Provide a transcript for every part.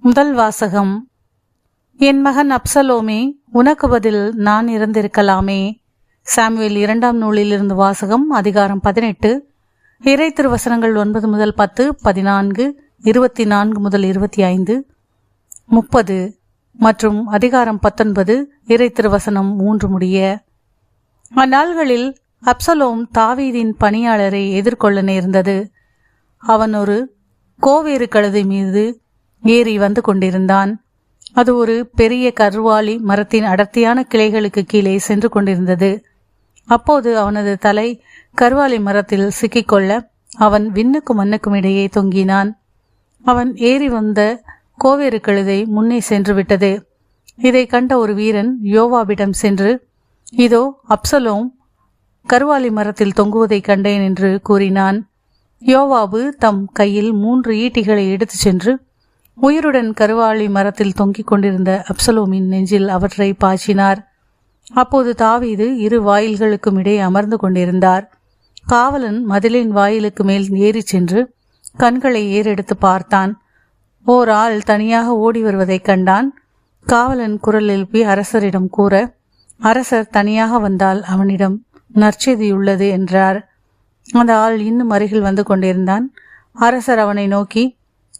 முதல் வாசகம். என் மகன் அப்சலோமே உனக்கு பதில் நான் இறந்திருக்கலாமே. சாமுவேல் இரண்டாம் நூலிலிருந்து வாசகம் அதிகாரம் பதினெட்டு. இறை திருவசனங்கள் ஒன்பது முதல் பத்து பதினான்கு இருபத்தி நான்கு முதல் இருபத்தி ஐந்து. முப்பது. மற்றும் அதிகாரம் பத்தொன்பது இறை திருவசனம் மூன்று முடிய. அந்நாள்களில் அப்சலோம் தாவீதின் பணியாளரை எதிர்கொள்ள நேர்ந்தது. அவன் ஒரு கோவேறு கழுதை மீது ஏறி வந்து கொண்டிருந்தான். அது ஒரு பெரிய கருவாளி மரத்தின் அடர்த்தியான கிளைகளுக்கு கீழே சென்று கொண்டிருந்தது. அப்போது அவனது தலை கருவாலி மரத்தில் சிக்கிக்கொள்ள அவன் விண்ணுக்கும் மண்ணுக்கும் இடையே தொங்கினான். அவன் ஏறி வந்த கோவேறு கழுதை முன்னே சென்று விட்டது. இதை கண்ட ஒரு வீரன் யோவாவிடம் சென்று இதோ அப்சலோம் கருவாலி மரத்தில் தொங்குவதைக் கண்டேன் என்று கூறினான். யோவாபு தம் கையில் மூன்று ஈட்டிகளை எடுத்துச் சென்று உயிருடன் கருவாளி மரத்தில் தொங்கிக் கொண்டிருந்த அப்சலோமின் நெஞ்சில் அவற்றை பாய்ச்சினார். அப்போது தாவீது இரு வாயில்களுக்கும் இடையே அமர்ந்து கொண்டிருந்தார். காவலன் மதிலின் வாயிலுக்கு மேல் ஏறிச் சென்று கண்களை ஏறெடுத்து பார்த்தான். ஓர் ஆள் தனியாக ஓடி வருவதைக் கண்டான். காவலன் குரல் எழுப்பி அரசரிடம் கூற அரசர் தனியாக வந்தால் அவனிடம் நற்செய்தியுள்ளது என்றார். அந்த ஆள் இன்னும் அருகில் வந்து கொண்டிருந்தான். அரசர் அவனை நோக்கி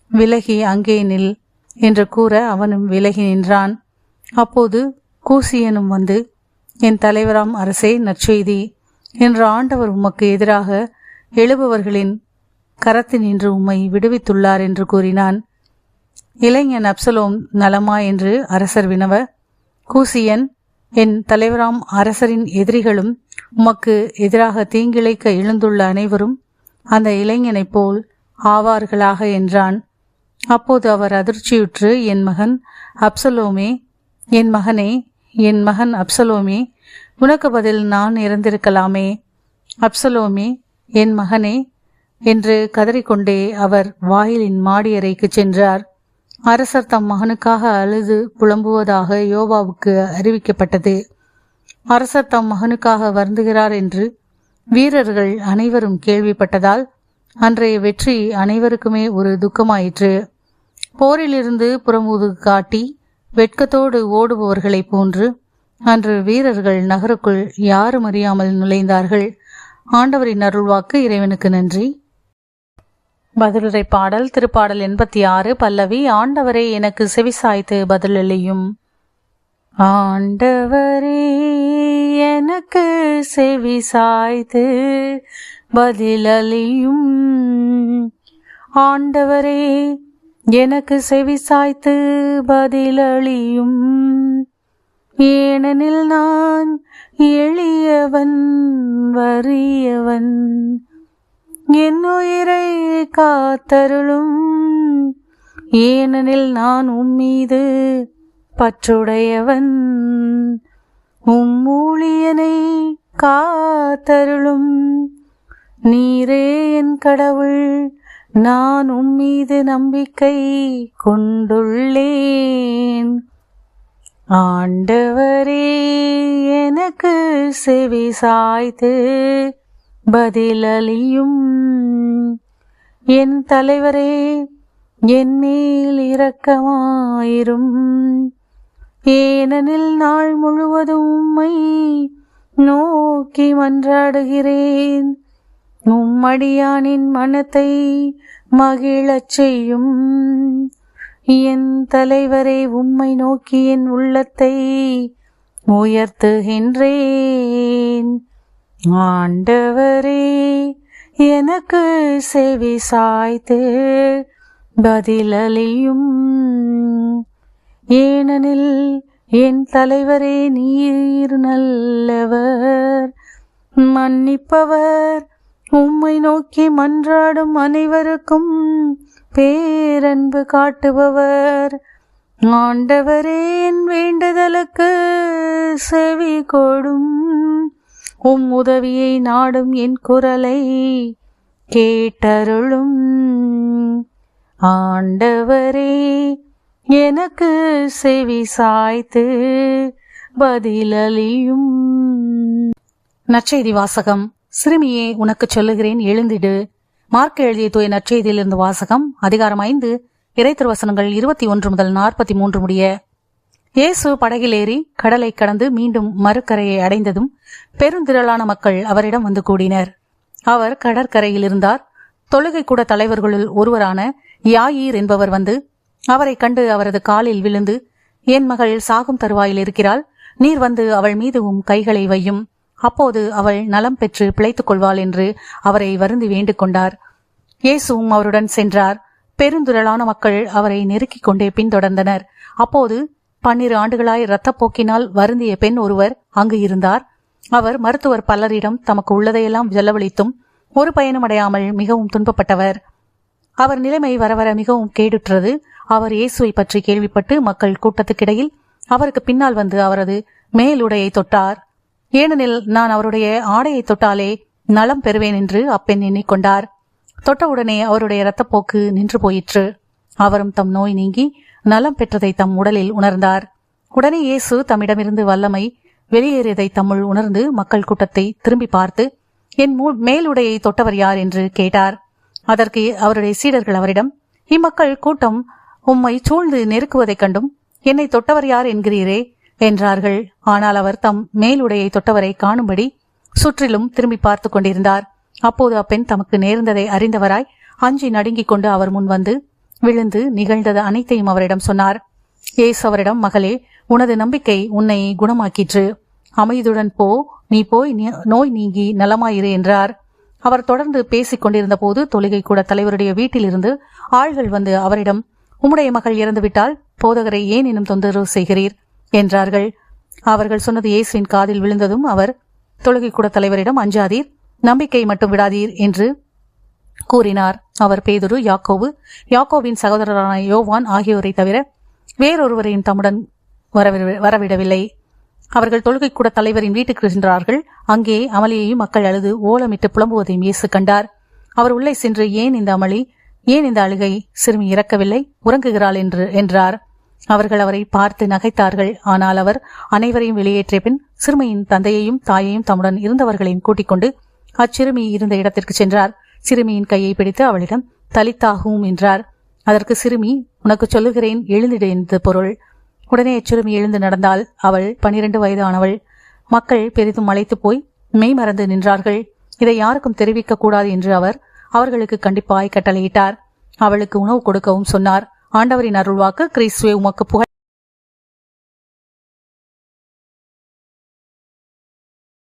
விலகி அங்கே நில் என்று கூற அவனும் விலகி நின்றான். அப்போது கூசியனும் வந்து என் தலைவராம் அரசே நற்செய்தி. என்று ஆண்டவர் உமக்கு எதிராக எழுபவர்களின் கரத்தினின்று உம்மை விடுவித்துள்ளார் என்று கூறினான். இளைஞன் அப்சலோம் நலமா? என்று அரசர் வினவ கூசியன் என் தலைவராம் அரசரின் எதிரிகளும் உமக்கு எதிராக தீங்கிழைக்க எழுந்துள்ள அனைவரும் அந்த இளைஞனைப் போல் ஆவார்களாக என்றான். அப்போது அவர் அதிர்ச்சியுற்று என் மகன் அப்சலோமே என் மகனே என் மகன் அப்சலோமே உனக்கு பதில் நான் இறந்திருக்கலாமே. அப்சலோமே என் மகனே என்று கதறிக்கொண்டே அவர் வாயிலின் மாடியறைக்கு சென்றார். அரசர் தம் மகனுக்காக அழுது புலம்புவதாக யோவாவுக்கு அறிவிக்கப்பட்டது. அரசர் தம் மகனுக்காக வருந்துகிறார் என்று வீரர்கள் அனைவரும் கேள்விப்பட்டதால் அன்றைய வெற்றி அனைவருக்குமே ஒரு துக்கமாயிற்று. போரிலிருந்து புறமுது காட்டி வெட்கத்தோடு ஓடுபவர்களைப் போன்று அன்று வீரர்கள் நகருக்குள் யாரும் அறியாமல் நுழைந்தார்கள். ஆண்டவரின் அருள்வாக்கு இறைவனுக்கு நன்றி. பதிலுரை பாடல் திருப்பாடல் எண்பத்தி ஆறு பல்லவி ஆண்டவரை எனக்கு செவிசாய்த்து பதிலளியும். ஆண்டவரே எனக்கு செவி சாய்த்து பதிலளியும். ஆண்டவரே எனக்கு செவி சாய்த்து பதிலளியும். ஏனெனில் நான் எளியவன் வறியவன். என் உயிரை காத்தருளும். ஏனெனில் நான் உம்மீது பற்றுடையவன். உம்மூழியனை காத்தருளும். நீரே என் கடவுள் நான் உம்மீது நம்பிக்கை கொண்டுள்ளேன். ஆண்டவரே எனக்கு செவி சாய்த்து பதிலளியும் என் தலைவரே என் மேல் இரக்கமாயிரும். ஏனெனில் நாள் முழுவதும் உம்மை நோக்கி மன்றாடுகிறேன். உம்மடியானின் மனத்தை மகிழச் செய்யும். என் தலைவரே உம்மை நோக்கி என் உள்ளத்தை உயர்த்துகின்றேன். ஆண்டவரே எனக்கு செவி சாய்த்து பதிலளியும். ஏனெனில் என் தலைவரே நீர் நல்லவர். மன்னிப்பவர். உம்மை நோக்கி மன்றாடும் அனைவருக்கும் பேரன்பு காட்டுபவர். ஆண்டவரே என் வேண்டுதலுக்கு செவி கொடும். உம் உதவியை நாடும் என் குரலை கேட்டருளும். ஆண்டவரே எனக்கு செவி சாய்த்து பதிலளியும். நற்செய்தி வாசகம். சிறுமியே உனக்கு சொல்லுகிறேன் எழுந்திடு. மார்க் எழுதிய தூய நற்செய்தியிலிருந்து வாசகம். அதிகாரம் ஐந்து. இறைத்திருவசனங்கள் இருபத்தி ஒன்று முதல் நாற்பத்தி மூன்று முடிய. இயேசு படகில் ஏறி கடலை கடந்து மீண்டும் மறுக்கரையை அடைந்ததும் பெருந்திரளான மக்கள் அவரிடம் வந்து கூடினர். அவர் கடற்கரையில் இருந்தார். தொழுகை கூட தலைவர்களுள் ஒருவரான யாயீர் என்பவர் வந்து அவரை கண்டு அவரது காலில் விழுந்து என் மகள் சாகும் தருவாயில் இருக்கிறாள் நீர் வந்து அவள் மீது உம் கைகளை வையும். அப்போது அவள் நலம் பெற்று பிழைத்துக் கொள்வாள் என்று அவரை வருந்தி வேண்டிக் கொண்டார். இயேசுவும் அவருடன் சென்றார். பெருந்துரளான மக்கள் அவரை நெருக்கிக் கொண்டே பின்தொடர்ந்தனர். அப்போது பன்னிரு ஆண்டுகளாய் இரத்தப்போக்கினால் வருந்திய பெண் ஒருவர் அங்கு இருந்தார். அவர் மருத்துவர் பலரிடம் தமக்கு உள்ளதையெல்லாம் செலவழித்தும் ஒரு பயனும் அடையாமல் மிகவும் துன்பப்பட்டவர். அவர் நிலைமை வர வர மிகவும் கேடுற்றது. அவர் இயேசுவை பற்றி கேள்விப்பட்டு மக்கள் கூட்டத்துக்கிடையில் அவருக்கு பின்னால் வந்து அவரது மேலுடையை தொட்டார். ஏனெனில் நான் அவருடைய ஆடையை தொட்டாலே நலம் பெறுவேன் என்று அப்பெண் எண்ணிக்கொண்டார். தொட்டவுடனே அவருடைய இரத்தப்போக்கு நின்று போயிற்று. அவரும் தம் நோய் நீங்கி நலம் பெற்றதை தம் உடலில் உணர்ந்தார். உடனே இயேசு தம்மிடமிருந்து வல்லமை வெளியேறியதை தம்முள் உணர்ந்து மக்கள் கூட்டத்தை திரும்பி பார்த்து என் மூ- மேலுடையை தொட்டவர் யார்? என்று கேட்டார். அதற்கு அவருடைய சீடர்கள் அவரிடம் இம்மக்கள் கூட்டம் உம்மை சூழ்ந்து நெருக்குவதைக் கண்டும் என்னை தொட்டவர் யார் என்கிறீரே? என்றார்கள். ஆனால் அவர் தம் மேலுடையை தொட்டவரை காணும்படி சுற்றிலும் திரும்பி பார்த்து கொண்டிருந்தார். அப்போது அப்பெண் தமக்கு நேர்ந்ததை அறிந்தவராய் அஞ்சி நடுங்கிக் கொண்டு அவர் முன் வந்து விழுந்து நிகழ்ந்தது அனைத்தையும் அவரிடம் சொன்னார். ஏசு அவரிடம் மகளே உனது நம்பிக்கை உன்னை குணமாக்கிற்று. அமைதியுடன் போ. நீ போய் நோய் நீங்கி நலமாயிரு என்றார். அவர் தொடர்ந்து பேசிக் கொண்டிருந்த போது தொழுகை கூட தலைவருடைய வீட்டிலிருந்து ஆள்கள் வந்து அவரிடம் உம்முடைய மகள் இறந்துவிட்டால் போதகரை ஏன் இன்னும் தொந்தரவு செய்கிறீர்? என்றார்கள். அவர்கள் சொன்னது இயேசுவின் காதில் விழுந்ததும் அவர் தொழுகை கூட தலைவரிடம் அஞ்சாதீர் நம்பிக்கை மட்டும் விடாதீர் என்று கூறினார். அவர் பேதுரு யாக்கோவு யாக்கோவின் சகோதரரான யோவான் ஆகியோரை தவிர வேறொருவரையும் தம்முடன் வரவிடவில்லை. அவர்கள் தொழுகை கூட தலைவரின் வீட்டுக்கு சென்றார்கள். அங்கே அமளியையும் மக்கள் அழுது ஓலமிட்டு புலம்புவதையும் இயேசு கண்டார். அவர் உள்ளே சென்று ஏன் இந்த அமளி? ஏன் இந்த அழுகை? சிறுமி இறக்கவில்லை? உறங்குகிறாள் என்று என்றார். அவர்கள் அவரை பார்த்து நகைத்தார்கள். ஆனால் அவர் அனைவரையும் வெளியேற்றிய பின் சிறுமியின் தந்தையையும் தாயையும் தம்முடன் இருந்தவர்களையும் கூட்டிக் கொண்டு அச்சிறுமி இருந்த இடத்திற்கு சென்றார். சிறுமியின் கையை பிடித்து அவளிடம் தலித்தாகும் என்றார். அதற்கு சிறுமி உனக்கு சொல்லுகிறேன் எழுந்திடு என்று பொருள். உடனே அச்சிறுமி எழுந்து நடந்தாள் அவள் பனிரெண்டு வயதானவள். மக்கள் பெரிதும் அழைத்து போய் மெய் மறந்து நின்றார்கள். இதை யாருக்கும் தெரிவிக்க கூடாது என்று அவர் அவர்களுக்கு கண்டிப்பாய் கட்டளையிட்டார். அவளுக்கு உணவு கொடுக்கவும் சொன்னார். ஆண்டவரின் அருள்வாக்கு கிறிஸ்துவே உமக்கு புகழ்